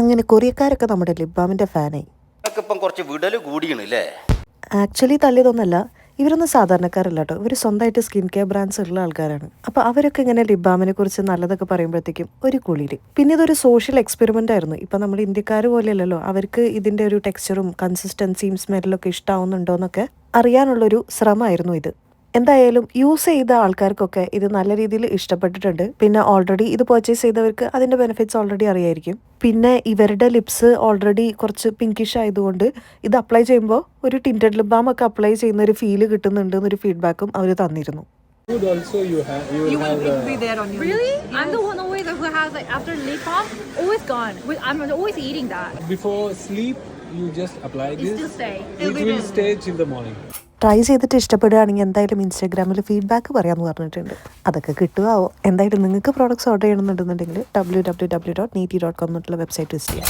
അങ്ങനെ കൊറിയക്കാരൊക്കെ നമ്മുടെ ലിബാമിന്റെ ഫാനായി. ഇപ്പം കുറച്ച് വിടൽ കൂടിയാണ് അല്ലേ ആക്ച്വലി തല്ലിയതൊന്നല്ല ഇവരൊന്നും സാധാരണക്കാരല്ല കേട്ടോ ഇവർ സ്വന്തമായിട്ട് സ്കിൻ കെയർ ബ്രാൻഡ്സ് ഉള്ള ആൾക്കാരാണ്. അപ്പോൾ അവരൊക്കെ ഇങ്ങനെ ലിബാമിനെ കുറിച്ച് നല്ലതൊക്കെ പറയുമ്പോഴത്തേക്കും ഒരു കുളിയിൽ പിന്നെ ഇതൊരു സോഷ്യൽ എക്സ്പെരിമെന്റ് ആയിരുന്നു. ഇപ്പം നമ്മൾ ഇന്ത്യക്കാർ പോലെയല്ലല്ലോ അവർക്ക് ഇതിന്റെ ഒരു ടെക്സ്ചറും കൺസിസ്റ്റൻസിയും സ്മെല്ലൊക്കെ ഇഷ്ടാവുന്നുണ്ടോ എന്നൊക്കെ അറിയാനുള്ളൊരു ശ്രമമായിരുന്നു ഇത്. എന്തായാലും യൂസ് ചെയ്ത ആൾക്കാർക്കൊക്കെ ഇത് നല്ല രീതിയിൽ ഇഷ്ടപ്പെട്ടിട്ടുണ്ട്. പിന്നെ ഓൾറെഡി ഇത് പർച്ചേസ് ചെയ്തവർക്ക് അതിന്റെ ബെനിഫിറ്റ്സ് ഓൾറെഡി അറിയായിരിക്കും. പിന്നെ ഇവരുടെ ലിപ്സ് ഓൾറെഡി കുറച്ച് പിങ്കിഷ് ആയതുകൊണ്ട് ഇത് അപ്ലൈ ചെയ്യുമ്പോൾ ഒരു ടിന്റഡ് ബാം ഒക്കെ അപ്ലൈ ചെയ്യുന്ന ഒരു ഫീൽ കിട്ടുന്നുണ്ട് എന്നൊരു ഫീഡ്ബാക്കും അവർ തന്നിരുന്നു. You just apply It's this, still stay. it will stay till the morning. Try ചെയ്തിട്ട് ഇഷ്ടപ്പെടുകയാണെങ്കിൽ എന്തായാലും ഇൻസ്റ്റാഗ്രാമിൽ ഫീഡ്ബാക്ക് പറയാമെന്ന് പറഞ്ഞിട്ടുണ്ട്. അതൊക്കെ കിട്ടുമാവോ എന്തായാലും നിങ്ങൾക്ക് products order ചെയ്യണമെന്നുണ്ടെന്നുണ്ടെങ്കിൽ W W W dot Neeti dot com എന്നുള്ള വെബ്സൈറ്റ് വിസിറ്റ് ചെയ്യാം.